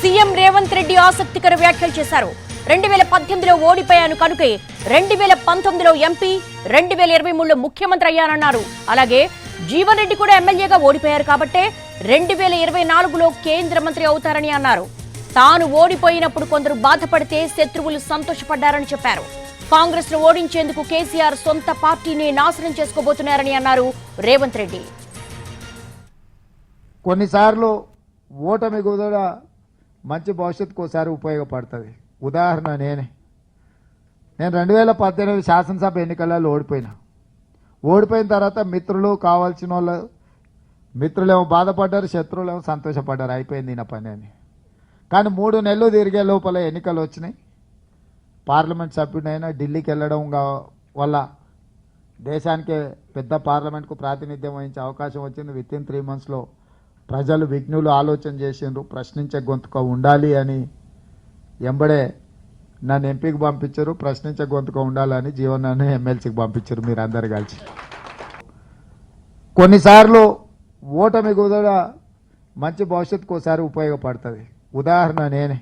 CM Revanth Reddy ఆసక్తికర వ్యాఖ్యలు చేశారు. రెండు వేల పద్దెనిమిదిలో ఓడిపోయాను కనుకే రెండు వేల పంతొమ్మిదిలో ఎంపీ రెండు వేల ఇరవై మూడులో ముఖ్యమంత్రి అయ్యానన్నారు. అలాగే జీవన్ రెడ్డి కూడా ఎమ్మెల్యేగా ఓడిపోయారు కాబట్టే రెండు వేల ఇరవై నాలుగులో కేంద్ర మంత్రి అవుతారని అన్నారు. తాను ఓడిపోయినప్పుడు కొందరు బాధపడితే శత్రువులు సంతోషపడ్డారని చెప్పారు. కాంగ్రెస్ను ఓడించేందుకు కేసీఆర్ సొంత పార్టీని నాశనం చేసుకోబోతున్నారని అన్నారు రేవంత్ రెడ్డి. కొన్నిసార్లు ఓటమి కూడా మంచి భవిష్యత్తుకు ఒకసారి ఉపయోగపడుతుంది. ఉదాహరణ నేనే. నేను రెండు వేల పద్దెనిమిది శాసనసభ ఎన్నికలలో ఓడిపోయినా. ఓడిపోయిన తర్వాత మిత్రులు కావాల్సిన వాళ్ళు మిత్రులేమో బాధపడ్డారు శత్రువులేమో సంతోషపడ్డారు. అయిపోయింది నా పని అని. కానీ మూడు నెలలు తిరిగే లోపల ఎన్నికలు వచ్చినాయి. పార్లమెంట్ సభ్యుడైనా ఢిల్లీకి వెళ్ళడం వల్ల దేశానికే పెద్ద పార్లమెంట్కు ప్రాతినిధ్యం వహించే అవకాశం వచ్చింది. విత్ ఇన్ త్రీ మంత్స్లో ప్రజలు విఘ్నులు ఆలోచన చేసిండ్రు ప్రశ్నించే గొంతుక ఉండాలి అని ఎంబడే నన్ను ఎంపీకి పంపించారు ప్రశ్నించే గొంతుక ఉండాలని జీవనాన్ని ఎమ్మెల్సీకి పంపించారు మీరు అందరు కలిసి. కొన్నిసార్లు ఓటమి కూడా మంచి భవిష్యత్తుకు ఒకసారి ఉపయోగపడుతుంది. ఉదాహరణ నేనే.